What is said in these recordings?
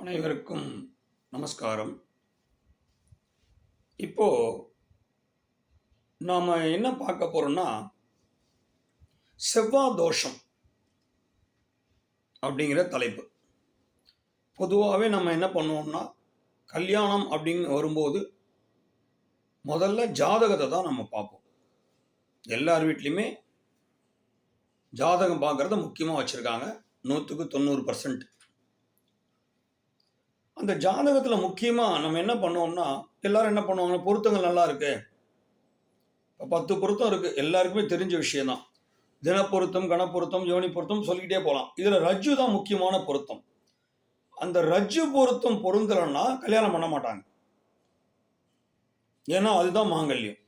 அனைவருக்கும் நமஸ்காரம். இப்போ நாம் என்ன பார்க்க போறோம்னா செவ்வாய் தோஷம் அப்படிங்கிற தலைப்பு. பொதுவாகவே நம்ம என்ன பண்ணுவோம்னா கல்யாணம் அப்படின்னு வரும்போது முதல்ல ஜாதகத்தை தான் நம்ம பார்ப்போம். எல்லார் வீட்லேயுமே ஜாதகம் பார்க்குறத முக்கியமாக வச்சுருக்காங்க. நூற்றுக்கு தொண்ணூறு பர்சன்ட் அந்த ஜாதகத்தில் முக்கியமாக நம்ம என்ன பண்ணுவோம்னா எல்லாரும் என்ன பண்ணுவாங்க? பொருத்தங்கள் நல்லா இருக்கு. இப்போ பத்து பொருத்தம் இருக்குது எல்லாருக்குமே தெரிஞ்ச விஷயம்தான். தினப்பொருத்தம் கணப்பொருத்தம் யோனி பொருத்தம் சொல்லிக்கிட்டே போகலாம் இதில் ரஜ்ஜு தான் முக்கியமான பொருத்தம். அந்த ரஜ்ஜு பொருத்தம் பொருந்தலைன்னா கல்யாணம் பண்ண மாட்டாங்க. ஏன்னா அதுதான் மாங்கல்யம்.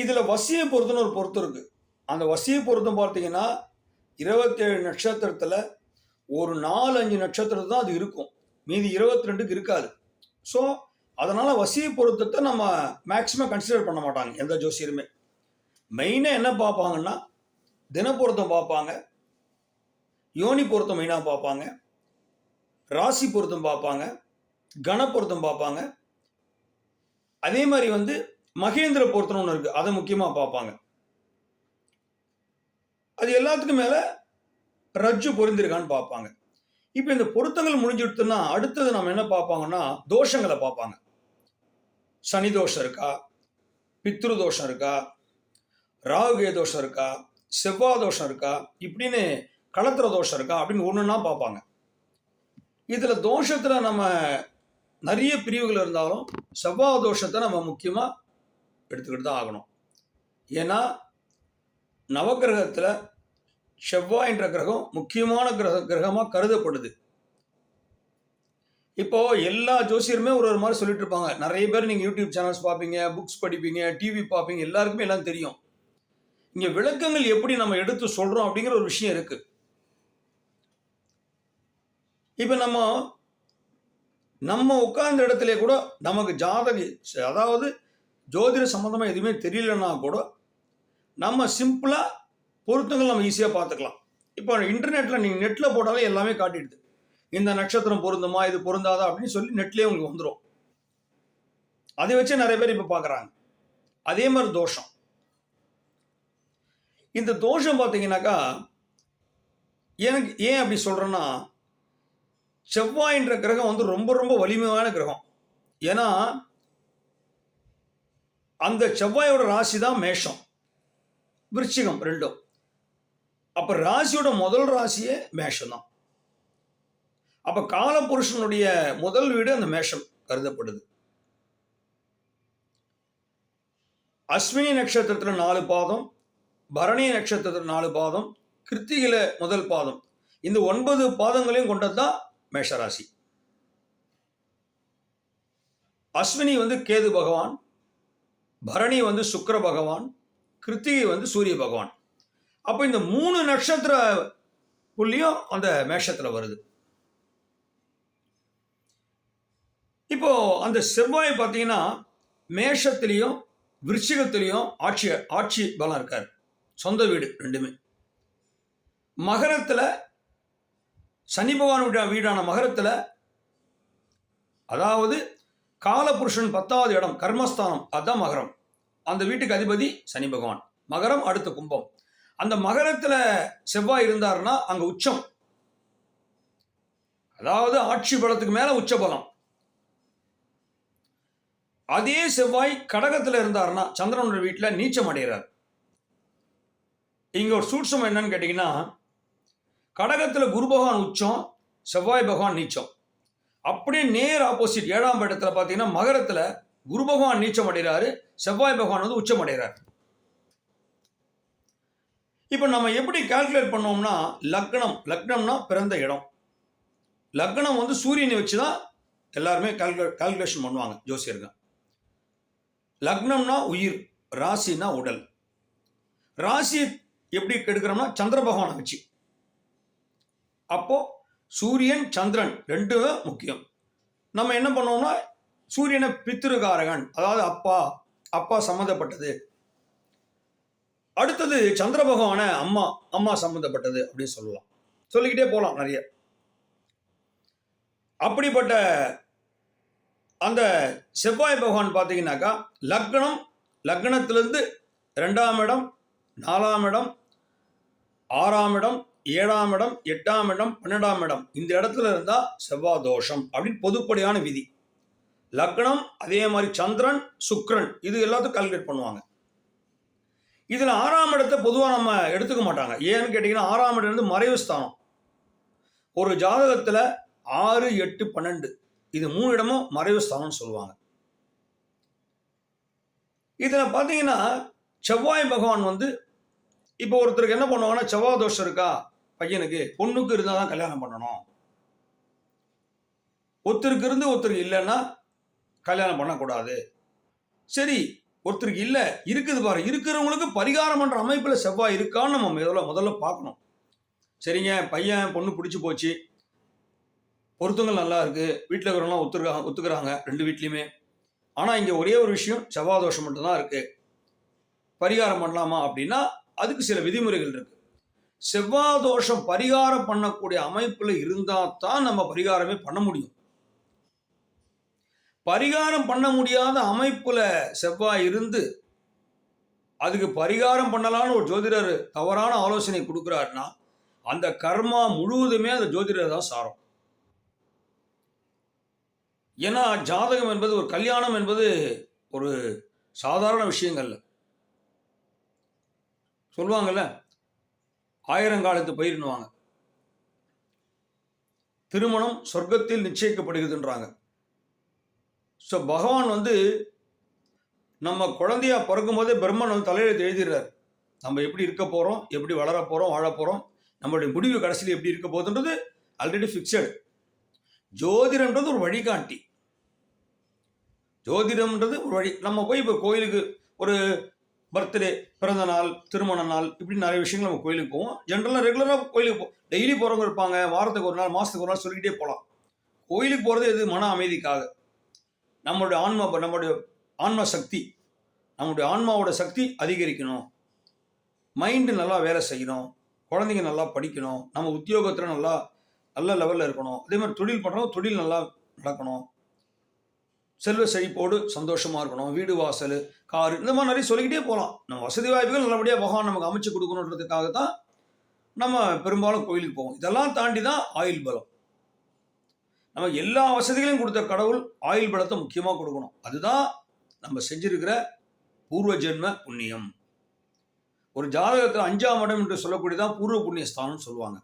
இதில் வசிய பொருத்தம்னு ஒரு பொருத்தம் இருக்குது அந்த வசிய பொருத்தம் பார்த்தீங்கன்னா இருபத்தேழு நட்சத்திரத்தில் ஒரு நாலு அஞ்சு நட்சத்திரம் தான் அது இருக்கும். மீதி இருபத்தி ரெண்டுக்கு இருக்காது. ஸோ அதனால் வசிய பொருத்தத்தை நம்ம மேக்ஸிமம் கன்சிடர் பண்ண மாட்டாங்க எந்த ஜோசியருமே. மெயினாக என்ன பார்ப்பாங்கன்னா தினப்பொருத்தம் பார்ப்பாங்க யோனி பொருத்தம் மெயினாக பார்ப்பாங்க ராசி பொருத்தம் பார்ப்பாங்க கணப்பொருத்தம் பார்ப்பாங்க. அதே மாதிரி வந்து மகேந்திர பொருத்தம் ஒன்று இருக்குது அதை முக்கியமாக பார்ப்பாங்க. அது எல்லாத்துக்கும் மேலே ரஜ்ஜு பொருந்திருக்கான்னு பார்ப்பாங்க. இப்போ இந்த பொருத்தங்கள் முடிஞ்சுடுத்துன்னா அடுத்தது நம்ம என்ன பார்ப்பாங்கன்னா தோஷங்களை பார்ப்பாங்க. சனி தோஷம் இருக்கா? பித்ரு தோஷம் இருக்கா? ராகுகே தோஷம் இருக்கா? செவ்வாய் தோஷம் இருக்கா? இப்படின்னு களத்திர தோஷம் இருக்கா? அப்படின்னு ஒன்றுன்னா பார்ப்பாங்க. இதில் தோஷத்தில் நம்ம நிறைய பிரிவுகள் இருந்தாலும் செவ்வாய் தோஷத்தை நம்ம முக்கியமாக எடுத்துக்கிட்டு தான் ஆகணும். ஏன்னா நவகிரகத்தில் செவ்வாய் என்ற கிரகம் முக்கியமான கிரக கிரகமாக கருதப்படுது. இப்போ எல்லா ஜோசியருமே ஒரு ஒரு மாதிரி சொல்லிட்டு இருப்பாங்க. நிறைய பேர் நீங்கள் யூடியூப் சேனல்ஸ் பார்ப்பீங்க புக்ஸ் படிப்பீங்க டிவி பார்ப்பீங்க எல்லாருக்குமே எல்லாம் தெரியும். இங்கே விளக்கங்கள் எப்படி நம்ம எடுத்து சொல்கிறோம் அப்படிங்கிற ஒரு விஷயம் இருக்கு. இப்போ நம்ம நம்ம உட்கார்ந்த இடத்துல கூட நமக்கு ஜாதக அதாவது ஜோதிட சம்மந்தமாக எதுவுமே தெரியலன்னா கூட நம்ம சிம்பிளாக பொருத்தங்கள் நம்ம ஈஸியாக பார்த்துக்கலாம். இப்போ இன்டர்நெட்டில் நீங்கள் நெட்டில் போட்டாலே எல்லாமே காட்டிடுது. இந்த நட்சத்திரம் பொருந்துமா இது பொருந்தாதா அப்படின்னு சொல்லி நெட்லேயே உங்களுக்கு வந்துடும் அதை வச்சே நிறைய பேர் இப்போ பார்க்குறாங்க. அதே மாதிரி தோஷம். இந்த தோஷம் பார்த்தீங்கன்னாக்கா எனக்கு ஏன் அப்படி சொல்கிறேன்னா செவ்வாயின்ற கிரகம் வந்து ரொம்ப ரொம்ப வலிமையான கிரகம். ஏன்னா அந்த செவ்வாயோட ராசி தான் மேஷம். விருச்சிகம் ரெண்டும். அப்போ ராசியோட முதல் ராசியே மேஷம் தான் அப்போ காலபுருஷனுடைய முதல் வீடு அந்த மேஷம் கருதப்படுது. அஸ்வினி நட்சத்திரத்தில் நாலு பாதம் பரணி நட்சத்திரத்தில் நாலு பாதம் கிருத்திகில முதல் பாதம். இந்த ஒன்பது பாதங்களையும் கொண்டது தான் மேஷராசி. அஸ்வினி வந்து கேது பகவான் பரணி வந்து சுக்கர பகவான் கிருத்திகை வந்து சூரிய பகவான். அப்போ இந்த மூணு நட்சத்திர புள்ளியும் அந்த மேஷத்தில் வருது. இப்போ அந்த செவ்வாய் பார்த்தீங்கன்னா மேஷத்திலையும் விருச்சிகத்திலையும் ஆட்சி ஆட்சி பலம் இருக்கார். சொந்த வீடு ரெண்டுமே. மகரத்தில் சனி பகவான் வீடான மகரத்தில் அதாவது காலபுருஷன் பத்தாவது இடம் கர்மஸ்தானம் அதுதான் மகரம். அந்த வீட்டுக்கு அதிபதி சனி பகவான். மகரம் அடுத்த கும்பம். அந்த மகரத்தில் செவ்வாய் இருந்தாருன்னா அங்கே உச்சம். அதாவது ஆட்சி பலத்துக்கு மேலே உச்ச பலம். அதே செவ்வாய் கடகத்தில் இருந்தாருன்னா சந்திரனோட வீட்டில் நீச்சம் அடைகிறார் இங்கே ஒரு சூட்சம் என்னன்னு கேட்டிங்கன்னா கடகத்தில் குரு பகவான் உச்சம் செவ்வாய் பகவான் நீச்சம். அப்படியே நேர் ஆப்போசிட் ஏழாம் இடத்துல பார்த்தீங்கன்னா மகரத்தில் குரு பகவான் நீச்சம் அடைகிறாரு செவ்வாய் பகவான் வந்து உச்சம் அடைகிறார் இப்போ நம்ம எப்படி கால்குலேட் பண்ணோம்னா லக்னம் லக்னம்னா பிறந்த இடம். லக்னம் வந்து சூரியனை வச்சு தான் எல்லாருமே கால்குலே கால்குலேஷன் பண்ணுவாங்க ஜோசியர்கள். லக்னம்னா உயிர் ராசினா உடல். ராசி எப்படி எடுக்கிறோம்னா சந்திர பகவானை வச்சு. அப்போ சூரியன் சந்திரன் ரெண்டுமே முக்கியம். நம்ம என்ன பண்ணுவோம்னா சூரியனை பித்திருக்காரகன் அதாவது அப்பா அப்பா சம்மந்தப்பட்டது. அடுத்தது சந்திர பகவான அம்மா அம்மா சம்மந்தப்பட்டது அப்படின்னு சொல்லலாம். சொல்லிக்கிட்டே போகலாம் நிறைய. அப்படிப்பட்ட அந்த செவ்வாய் பகவான் பார்த்தீங்கன்னாக்கா லக்னம் லக்னத்திலிருந்து ரெண்டாம் இடம் நாலாம் இடம் ஆறாம் இடம் ஏழாம் இடம் எட்டாம் இடம் பன்னெண்டாம் இடம். இந்த இடத்துல இருந்தால் செவ்வாய் தோஷம் அப்படின்னு பொதுப்படையான விதி. லக்னம் அதே மாதிரி சந்திரன் சுக்ரன் இது எல்லாத்தையும் கால்குலேட் பண்ணுவாங்க. இதில் ஆறாம் இடத்தை பொதுவாக நம்ம எடுத்துக்க மாட்டாங்க. ஏன்னு கேட்டிங்கன்னா ஆறாம் இடம் வந்து மறைவு ஸ்தானம். ஒரு ஜாதகத்தில் ஆறு எட்டு பன்னெண்டு. இது மூணு இடமும் மறைவு ஸ்தானம்னு சொல்லுவாங்க. இதில் பார்த்தீங்கன்னா செவ்வாய் பகவான் வந்து இப்போ ஒருத்தருக்கு என்ன பண்ணுவாங்கன்னா செவ்வாய் தோஷம் இருக்கா? பையனுக்கு பொண்ணுக்கு இருந்தால் தான் கல்யாணம் பண்ணணும். ஒருத்தருக்கு இருந்து ஒருத்தருக்கு இல்லைன்னா கல்யாணம் பண்ணக்கூடாது. சரி ஒருத்தருக்கு இல்லை இருக்குது பாரு. இருக்கிறவங்களுக்கு பரிகாரம் பண்ணுற அமைப்பில் செவ்வாய் இருக்கான்னு நம்ம முதல்ல முதல்ல பார்க்கணும். சரிங்க பையன் பொண்ணு பிடிச்சி போச்சு. பொருத்தங்கள் நல்லா இருக்கு. வீட்டில் இருக்கிறவங்களாம் ஒத்துருக்காங்க ஒத்துக்கிறாங்க ரெண்டு வீட்லேயுமே. ஆனால் இங்கே ஒரே ஒரு விஷயம் செவ்வாய் தோஷம் மட்டும்தான் இருக்கு. பரிகாரம் பண்ணலாமா அப்படின்னா அதுக்கு சில விதிமுறைகள் இருக்கு. செவ்வாய் தோஷம் பரிகாரம் பண்ணக்கூடிய அமைப்பில் இருந்தால் தான் நம்ம பரிகாரமே பண்ண முடியும். பரிகாரம் பண்ண முடியாத அமைப்பில் செவ்வாய் இருந்து அதுக்கு பரிகாரம் பண்ணலான்னு ஒரு ஜோதிடர் தவறான ஆலோசனை கொடுக்குறாருன்னா அந்த கர்மா முழுவதுமே அந்த ஜோதிடர் தான் சாரம். ஏன்னா ஜாதகம் என்பது ஒரு கல்யாணம் என்பது ஒரு சாதாரண விஷயங்கள்ல சொல்லுவாங்கல்ல ஆயிரங்காலத்து பயிர்னுவாங்க திருமணம் சொர்க்கத்தில் நிச்சயிக்கப்படுகிறதுன்றாங்க. ஸோ பகவான் வந்து நம்ம குழந்தையா பிறக்கும்போதே பிரம்மன் வந்து தலையெழுத்து எழுதிடுறார் நம்ம எப்படி இருக்க போகிறோம் எப்படி வளர போகிறோம் வாழ போகிறோம் நம்மளுடைய முடிவு கடைசியில் எப்படி இருக்க போகுதுன்றது ஆல்ரெடி ஃபிக்ஸடு ஜோதிடம்ன்றது ஒரு வழிகாட்டி. ஜோதிடம்ன்றது ஒரு வழி. நம்ம போய் இப்போ கோயிலுக்கு ஒரு பர்த்டே பிறந்த நாள் திருமண நாள் இப்படி நிறைய விஷயங்கள் நம்ம கோயிலுக்கு போவோம். ஜென்ரலாக ரெகுலராக கோயிலுக்கு போ டெய்லி போகிறவங்க இருப்பாங்க. வாரத்துக்கு ஒரு நாள் மாதத்துக்கு ஒரு நாள் சொல்லிக்கிட்டே போகலாம் கோயிலுக்கு போகிறது எது? மன அமைதிக்காக. நம்மளுடைய ஆன்மா நம்மளுடைய ஆன்ம சக்தி நம்முடைய ஆன்மாவோட சக்தி அதிகரிக்கணும். மைண்டு நல்லா வேலை செய்யணும். குழந்தைங்க நல்லா படிக்கணும். நம்ம உத்தியோகத்தில் நல்லா நல்ல லெவலில் இருக்கணும். அதே மாதிரி தொழில் பண்ணுறோம் தொழில் நல்லா நடக்கணும். செல்வ செழிப்போடு சந்தோஷமாக இருக்கணும். வீடு வாசல் காரு இந்த மாதிரி நிறைய சொல்லிக்கிட்டே போகலாம். நம்ம வசதி வாய்ப்புகள் நல்லபடியாக பகவான் நமக்கு அமைச்சு கொடுக்கணுன்றதுக்காக தான் நம்ம பெரும்பாலும் கோயிலுக்கு போவோம். இதெல்லாம் தாண்டி தான் ஆயுள் பலம். நம்ம எல்லா வசதிகளையும் கொடுத்த கடவுள் ஆயுள் பலத்தை முக்கியமாக கொடுக்கணும். அதுதான் நம்ம செஞ்சிருக்கிற பூர்வ ஜென்ம புண்ணியம். ஒரு ஜாதகத்தில் அஞ்சாம் இடம் என்று சொல்லக்கூடியதான் பூர்வ புண்ணிய ஸ்தானம் சொல்லுவாங்க.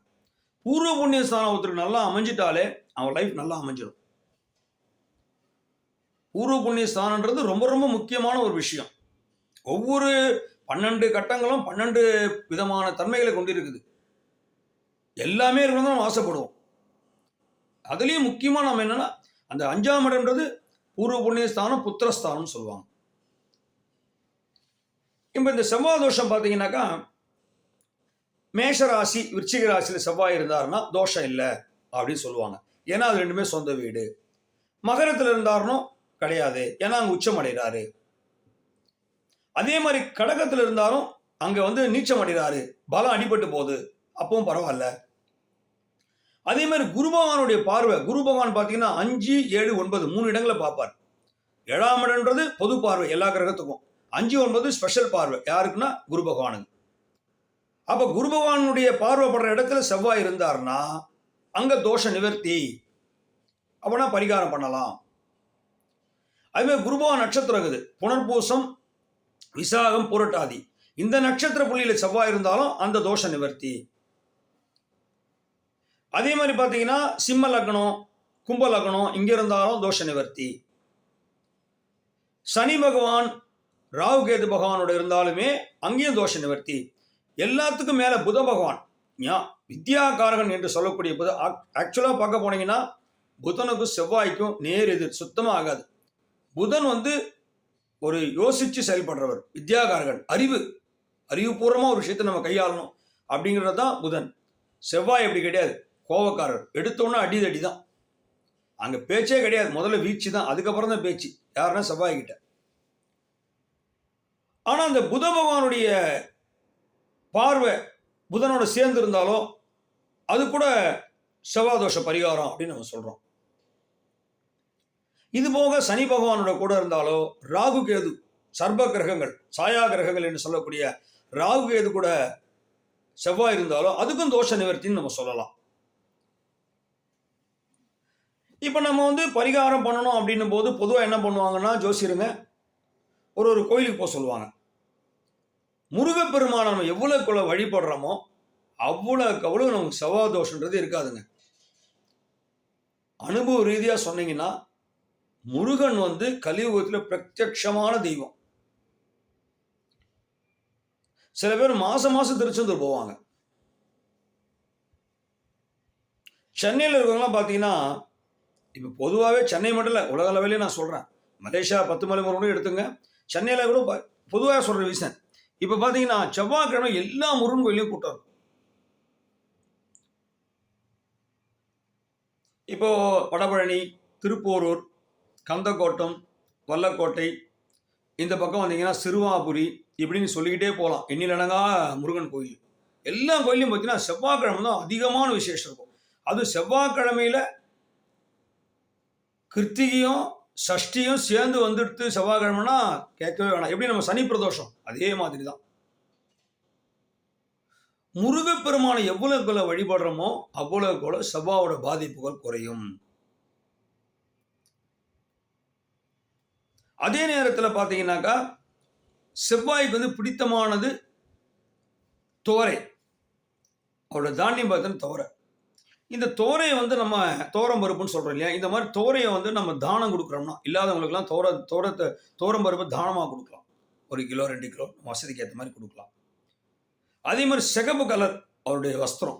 பூர்வ புண்ணிய ஸ்தானம் ஒருத்தருக்கு நல்லா அமைஞ்சிட்டாலே அவன் லைஃப் நல்லா அமைஞ்சிடும் பூர்வ புண்ணிய ஸ்தானன்றது ரொம்ப ரொம்ப முக்கியமான ஒரு விஷயம். ஒவ்வொரு பன்னெண்டு கட்டங்களும் பன்னெண்டு விதமான தன்மைகளை கொண்டிருக்குது. எல்லாமே இருக்கணும் நம்ம ஆசைப்படுவோம். அதுலேயும் முக்கியமாக நம்ம என்னன்னா அந்த அஞ்சாம் இடம்ன்றது பூர்வ புண்ணியஸ்தானம் புத்திரஸ்தானம் புத்திரஸ்தானம்னு சொல்லுவாங்க. இப்போ இந்த செவ்வாய் தோஷம் பார்த்தீங்கன்னாக்கா மேஷ ராசி விருச்சிக ராசியில் செவ்வாய் இருந்தாருன்னா தோஷம் இல்லை அப்படின்னு சொல்லுவாங்க. ஏன்னா அது ரெண்டுமே சொந்த வீடு. மகரத்தில் இருந்தாருனோ கிடையாது. ஏன்னா அங்கே உச்சம் அடைகிறாரு அதே மாதிரி கடகத்தில் இருந்தாலும் அங்கே வந்து நீச்சம் அடைகிறாரு பலம் அடிபட்டு போகுது. அப்பவும் பரவாயில்ல. அதே மாதிரி குரு பகவானுடைய பார்வை குரு பகவான் பார்த்தீங்கன்னா அஞ்சு ஏழு ஒன்பது மூணு இடங்களை பார்ப்பார். ஏழாம் இடம்ன்றது பொது பார்வை எல்லா கிரகத்துக்கும். அஞ்சு ஒன்பது ஸ்பெஷல் பார்வை. யாருக்குன்னா? குரு பகவானுக்கு அப்போ குரு பகவானுடைய பார்வைப்படுற இடத்துல செவ்வாய் இருந்தாருன்னா அங்கே தோஷ நிவர்த்தி. அப்போனா பரிகாரம் பண்ணலாம். அதுமாதிரி குருபகவான் குரு பகவான் நட்சத்திரம் இருக்குது புனர்பூசம் விசாகம் புரட்டாதி. இந்த நட்சத்திர புள்ளியில செவ்வாய் இருந்தாலும் அந்த தோஷ நிவர்த்தி. அதே மாதிரி பார்த்தீங்கன்னா சிம்ம லக்னம் கும்ப லக்னம் இங்க இருந்தாலும் தோஷ நிவர்த்தி. சனி பகவான் ராகு கேது பகவானோட இருந்தாலுமே அங்கேயும் தோஷ நிவர்த்தி. எல்லாத்துக்கும் மேலே புத பகவான். ஏன் வித்யாகாரகன் என்று சொல்லக்கூடிய புத ஆக்சுவலாக பார்க்க போனீங்கன்னா புதனுக்கும் செவ்வாய்க்கும் நேர் எதிர் சுத்தமாக ஆகாது. புதன் வந்து ஒரு யோசித்து செயல்படுறவர் வித்யாகாரகன் அறிவு அறிவுபூர்வமாக ஒரு விஷயத்தை நம்ம கையாளணும் அப்படிங்கிறது தான் புதன். செவ்வாய் அப்படி கிடையாது. கோவக்காரர். எடுத்தோன்னே அடி தான் அங்கே பேச்சே கிடையாது. முதல்ல வீச்சு தான். அதுக்கப்புறம் தான் பேச்சு. யாருன்னா செவ்வாய் கிட்ட. ஆனால் அந்த புத பகவானுடைய பார்வை புதனோட சேர்ந்து இருந்தாலோ அது கூட செவ்வாதோஷ பரிகாரம் அப்படின்னு நம்ம சொல்கிறோம் இது போக சனி பகவானோட கூட இருந்தாலோ ராகு கேது சர்ப கிரகங்கள் சாயா கிரகங்கள் என்று சொல்லக்கூடிய ராகு கேது கூட செவ்வாய் இருந்தாலோ அதுக்கும் தோஷ நிவர்த்தின்னு நம்ம சொல்லலாம். இப்போ நம்ம வந்து பரிகாரம் பண்ணணும் அப்படின்னும் போது பொதுவாக என்ன பண்ணுவாங்கன்னா ஜோசியருங்க ஒரு ஒரு கோயிலுக்கு போக சொல்லுவாங்க. முருகப்பெருமானை நம்ம எவ்வளோக்குள்ள வழிபடுறோமோ அவ்வளோக்கு அவ்வளோ நமக்கு செவ்வாதோஷன்றது இருக்காதுங்க. அனுபவ ரீதியாக சொன்னீங்கன்னா முருகன் வந்து கலியுகத்தில் பிரத்யட்சமான தெய்வம். சில பேர் மாதம் மாதம் திருச்செந்தூர் போவாங்க. சென்னையில் இருக்கவங்களாம் பார்த்தீங்கன்னா இப்போ பொதுவாகவே சென்னை மட்டும் இல்லை உலக அளவிலே நான் சொல்கிறேன் மலேசியா பத்து மலை முருகனும் கூட எடுத்துங்க. சென்னையில் கூட பொதுவாக சொல்கிற விஷயம் இப்போ பார்த்தீங்கன்னா செவ்வாய்க்கிழமை எல்லா முருகன் கோயிலையும் கூட்டம் இருக்கும். இப்போது வடபழனி திருப்போரூர் கந்தக்கோட்டம் வல்லக்கோட்டை இந்த பக்கம் வந்தீங்கன்னா சிறுவாபுரி இப்படின்னு சொல்லிக்கிட்டே போகலாம் எண்ணிலடங்கா முருகன் கோயில். எல்லா கோயிலையும் பார்த்தீங்கன்னா செவ்வாய்க்கிழமை தான் அதிகமான விசேஷம் இருக்கும். அது செவ்வாய்க்கிழமையில கிருத்திகையும் சஷ்டியும் சேர்ந்து வந்துடுத்து செவ்வாய்க்கிழமைனா கேட்கவே வேணாம். எப்படி நம்ம சனி பிரதோஷம்? அதே மாதிரி தான் முருகப்பெருமானை எவ்வளவுக்குள்ள வழிபடுறோமோ அவ்வளவுக்குள்ள செவ்வாவோட பாதிப்புகள் குறையும். அதே நேரத்தில் பார்த்தீங்கன்னாக்கா செவ்வாய்க்கு வந்து பிடித்தமானது துவரை. அவரோட தானியம் பார்த்தீங்கன்னா துவரை. இந்த தோரையை வந்து நம்ம தோரம் பருப்புன்னு சொல்கிறோம் இல்லையா? இந்த மாதிரி தோரையை வந்து நம்ம தானம் கொடுக்குறோம்னா இல்லாதவங்களுக்குலாம் தோர தோரத்தை தோரம் பருப்பு தானமாக கொடுக்கலாம். ஒரு கிலோ ரெண்டு கிலோ வசதிக்கு ஏற்ற மாதிரி கொடுக்கலாம். அதே மாதிரி சிகப்பு கலர் அவருடைய வஸ்திரம்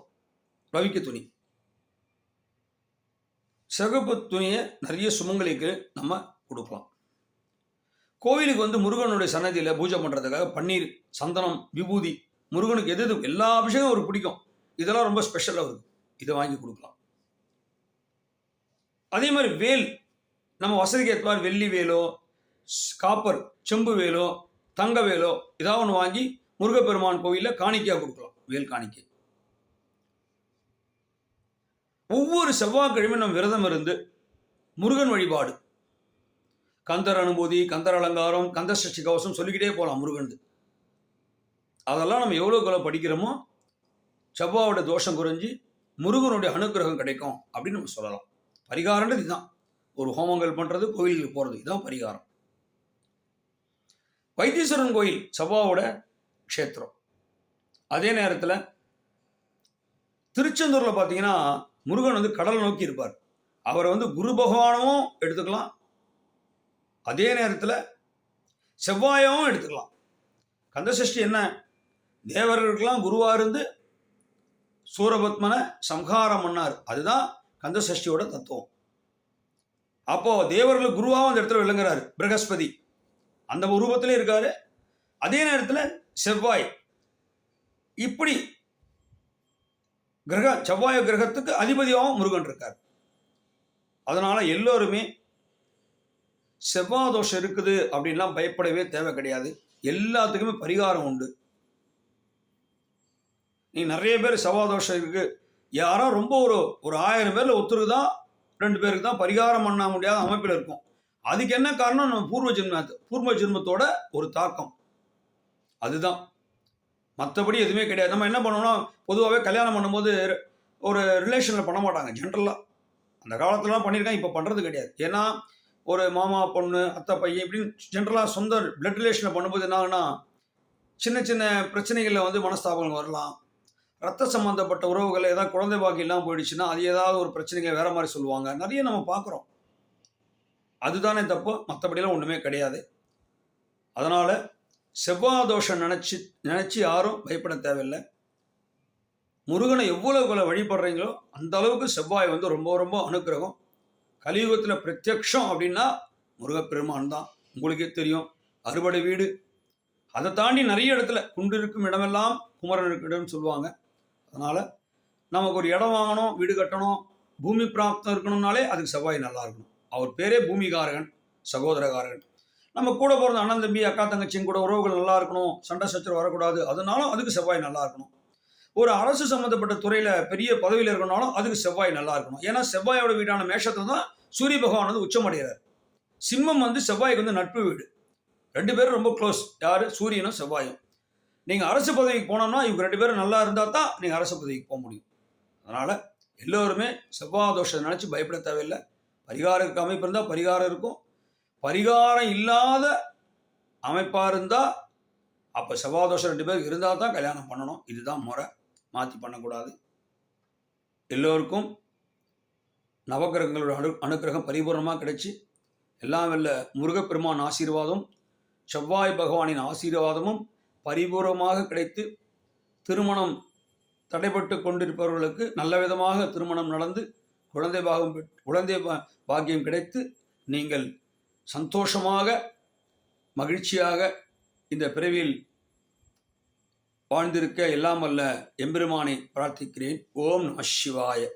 ரவிக்க துணி. சிகப்பு துணியை நிறைய சுமங்களுக்கு நம்ம கொடுக்கலாம். கோவிலுக்கு வந்து முருகனுடைய சன்னதியில் பூஜை பண்ணுறதுக்காக பன்னீர் சந்தனம் விபூதி முருகனுக்கு எது எது எல்லா அபிஷேகம் அவருக்கு பிடிக்கும். இதெல்லாம் ரொம்ப ஸ்பெஷலாக வருது இதை வாங்கி கொடுக்கலாம். அதே மாதிரி வேல் நம்ம வசதிக்கு ஏற்ற வெள்ளி வேலோ காப்பர் செம்பு வேலோ தங்க வேலோ ஏதாவது ஒன்று வாங்கி முருகப்பெருமான் கோவிலில் காணிக்கையாக கொடுக்கலாம் வேல் காணிக்கை. ஒவ்வொரு செவ்வாய்க்கிழமையும் நம்ம விரதம் இருந்து முருகன் வழிபாடு. கந்தர் அனுபூதி கந்தர் அலங்காரம் கந்த சஷ்டி கவசம் சொல்லிக்கிட்டே போகலாம் முருகன் அதெல்லாம் நம்ம எவ்வளோக்குள்ள படிக்கிறோமோ செவ்வாவோட தோஷம் குறைஞ்சி முருகனுடைய அனுக்கிரகம் கிடைக்கும் அப்படின்னு நம்ம சொல்லலாம். பரிகாரன்றது இதுதான். ஒரு ஹோமங்கள் பண்ணுறது கோயிலுக்கு போகிறது இதுதான் பரிகாரம். வைத்தீஸ்வரன் கோயில் செவ்வாவோட க்ஷேத்திரம். அதே நேரத்தில் திருச்செந்தூரில் பார்த்தீங்கன்னா முருகன் வந்து கடலை நோக்கி இருப்பார். அவரை வந்து குரு பகவானும் எடுத்துக்கலாம். அதே நேரத்தில் செவ்வாயாவும் எடுத்துக்கலாம். கந்தசஷ்டி என்ன? தேவர்களுக்கெல்லாம் குருவாக இருந்து சூரபத்மனை சம்ஹாரம் பண்ணார். அதுதான் கந்தசஷ்டியோட தத்துவம். அப்போது தேவர்கள் குருவாகவும் அந்த இடத்துல விளங்குறாரு பிரகஸ்பதி. அந்த உருவத்திலே இருக்காரு. அதே நேரத்தில் செவ்வாய். இப்படி கிரக செவ்வாய் கிரகத்துக்கு அதிபதியாகவும் முருகன் இருக்கார். அதனால் எல்லோருமே செவ்வாய் தோஷம் இருக்குது அப்படின்லாம் பயப்படவே தேவை கிடையாது. எல்லாத்துக்குமே பரிகாரம் உண்டு. நீ நிறைய பேர் சவாதோஷம் இருக்குது இருக்கு யாரோ ரொம்ப ஒரு ஒரு ஆயிரம் பேரில் ஒருத்தருக்கு தான் ரெண்டு பேருக்கு தான் பரிகாரம் பண்ண முடியாத அமைப்பில் இருக்கும். அதுக்கு என்ன காரணம்? நம்ம பூர்வ ஜென்ம பூர்வ ஜென்மத்தோட ஒரு தாக்கம். அதுதான். மற்றபடி எதுவுமே கிடையாது. நம்ம என்ன பண்ணோம்னா பொதுவாகவே கல்யாணம் பண்ணும்போது ஒரு ரிலேஷனில் பண்ண மாட்டாங்க ஜென்ரலாக அந்த காலத்துலலாம் பண்ணியிருக்காங்க இப்போ பண்ணுறது கிடையாது. ஏன்னா ஒரு மாமா பொண்ணு அத்தை பையன் இப்படின்னு ஜென்ரலாக சொந்த பிளட் ரிலேஷனில் பண்ணும்போது என்ன ஆகுனா சின்ன சின்ன பிரச்சனைகளில் வந்து மனஸ்தாபங்கள் வரலாம். ரத்த சம்பந்தப்பட்ட உறவுகள் ஏதாவது குழந்தை பாக்கி இல்லாமல் போயிடுச்சுன்னா அது ஏதாவது ஒரு பிரச்சனைங்க வேற மாதிரி சொல்லுவாங்க. நிறைய நம்ம பார்க்குறோம் அதுதானே தப்பு. மற்றபடியெல்லாம் ஒன்றுமே கிடையாது. அதனால் செவ்வாய் தோஷம் நினச்சி நினச்சி யாரும் பயப்பட தேவையில்லை. முருகனை எவ்வளவு வழிபடுறீங்களோ அந்த அளவுக்கு செவ்வாய் வந்து ரொம்ப ரொம்ப அனுக்கிரகம். கலியுகத்தில் பிரத்யக்ஷம் அப்படின்னா முருகப்பெருமான் தான். உங்களுக்கே தெரியும். அறுபடை வீடு. அதை தாண்டி நிறைய இடத்துல குண்டு இருக்கும் இடமெல்லாம் குமரன் இருக்கும் இடம்னு சொல்லுவாங்க. அதனால் நமக்கு ஒரு இடம் வாங்கணும் வீடு கட்டணும் பூமி பிராப்தம் இருக்கணும்னாலே அதுக்கு செவ்வாய் நல்லா இருக்கணும். அவர் பேரே பூமிகாரகன் சகோதரகாரகன். நம்ம கூட பிறந்த அண்ணன் தம்பி அக்கா தங்கச்சியும் கூட உறவுகள் நல்லா இருக்கணும் சண்டை சச்சரவு வரக்கூடாது அதனாலும் அதுக்கு செவ்வாய் நல்லா இருக்கணும். ஒரு அரசு சம்மந்தப்பட்ட துறையில் பெரிய பதவியில் இருக்கணும்னாலும் அதுக்கு செவ்வாய் நல்லா இருக்கணும். ஏன்னா செவ்வாயோட வீடான மேஷத்தில் தான் சூரிய பகவான் வந்து உச்சமடைகிறார் சிம்மம் வந்து செவ்வாய்க்கு வந்து நட்பு வீடு. ரெண்டு பேரும் ரொம்ப க்ளோஸ் யார்? சூரியனும் செவ்வாயும். நீங்கள் அரசு பதவிக்கு போனோம்னா இவங்க ரெண்டு பேரும் நல்லா இருந்தால் தான் நீங்கள் அரசு பதவிக்கு போக முடியும். அதனால் எல்லோருமே செவ்வாய் தோஷத்தை நினச்சி பயப்பட தேவையில்லை. பரிகாரம் இருக்க அமைப்பு இருந்தால் பரிகாரம் இருக்கும். பரிகாரம் இல்லாத அமைப்பாக இருந்தால் அப்போ செவ்வாய் தோஷம் ரெண்டு பேருக்கு இருந்தால் தான் கல்யாணம் பண்ணணும். இதுதான் முறை. மாற்றி பண்ணக்கூடாது. எல்லோருக்கும் நவகிரகங்களோட அனு அனுக்கிரகம் பரிபூர்ணமாக கிடைச்சி எல்லாம் வல்ல முருகப்பெருமான் ஆசீர்வாதம் செவ்வாய் பகவானின் ஆசீர்வாதமும் பரிபூர்வமாக கிடைத்து திருமணம் தடைபட்டு கொண்டிருப்பவர்களுக்கு நல்ல விதமாக திருமணம் நடந்து குழந்தை பாகம் குழந்தை பா- பாக்கியம் கிடைத்து நீங்கள் சந்தோஷமாக மகிழ்ச்சியாக இந்த பிறவியில் வாழ்ந்திருக்க எல்லாம் அல்ல எம்பெருமானை பிரார்த்திக்கிறேன். ஓம் நம சிவாய.